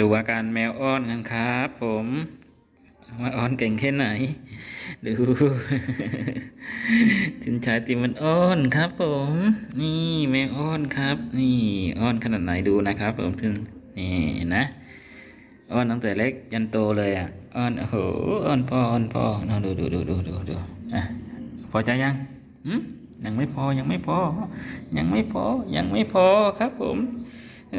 ดูอาการแมวอ้อนกันครับผมว่าอ้อนเก่งแค่ไหน ดูสินชายติมันอ้อนครับ ผม นี่แมวอ้อนครับ นี่อ้อนขนาดไหนดูนะครับ ผมถึงนี่นะอ้อนตั้งแต่เล็กยันโตเลยอะอ้อนโอ้โหอ้อนพ่ออ้อนพ่อเอาดูดูดูดูดูดูอะพอใจยังหืม ยังไม่พอยังไม่พอ ยังไม่พอ ยังไม่พอครับผม เอ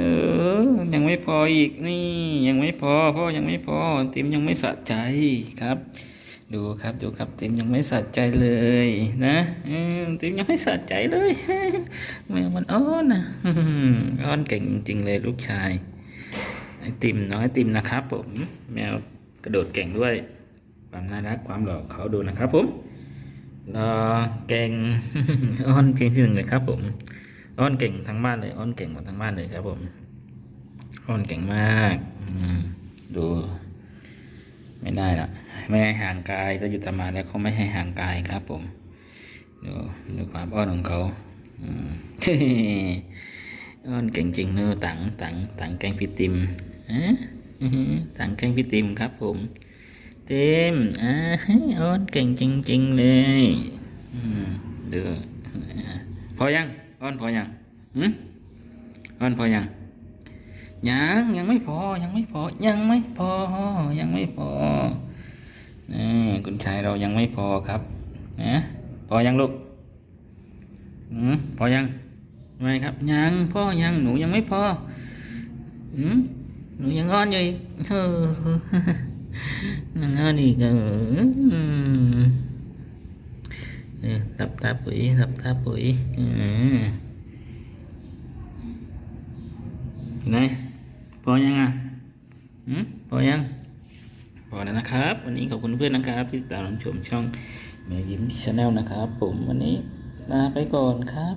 อ ยังไม่พออีกนี่ ยังไม่พอพ่อยังไม่พอติมยังไม่สะใจครับ ดูครับดูครับติมยังไม่สะใจเลยนะเติมยังไม่สะใจเลยแมวมันอ้อนนะอ้อนเก่งจริงๆเลยลูกชายไอติมน้องไอติมนะครับ ผม แมวกระโดดเก่งด้วย ความน่ารักความหล่อเขาดูนะครับผม รอเก่งอ้อนเก่งที่หนึ่งเลยครับ ผมอ้อนเก่งทั้งบ้านเลยอ้อนเก่งหมดทั้งบ้านเลยครับ ผมอ้อนเก่งมากดู ไม่ได้ละไม่ให้ห่างกายก็หยุดทำมาแล้วเขาไม่ให้ห่างกายครับ ผมดูดูความอ้อนของเขาอืมอ้อนเก่งจริงเนอะตังตังตังแกงพี่ติมฮะอื้อหือตังแกงพี่ติมครับ ผม เต็มอ่าอ้อนเก่งจริง ๆ เลยอืมดูอ่าพอยังอ้อนพอยังหืมอ้อนพอยังยังยังไม่พอยังไม่พอ ยังไม่พอ ยังไม่พอนี่คุณชายเรายังไม่พอครับนะพอยังลูกอืมพอยังไม่ครับ ยังพ่อยังหนูยังไม่พออืมหนูยังงอนอยู่อีกเออยังงอนอยทับตาปุ๋ยเออ ไหนพอยังอะอืมพอยังพอแล้วนะครับ วันนี้ขอบคุณเพื่อนนะครับ ที่ติดตามชมช่องแม่ยิ้มชาแนลนะครับ ผมวันนี้ลาไปก่อนครับ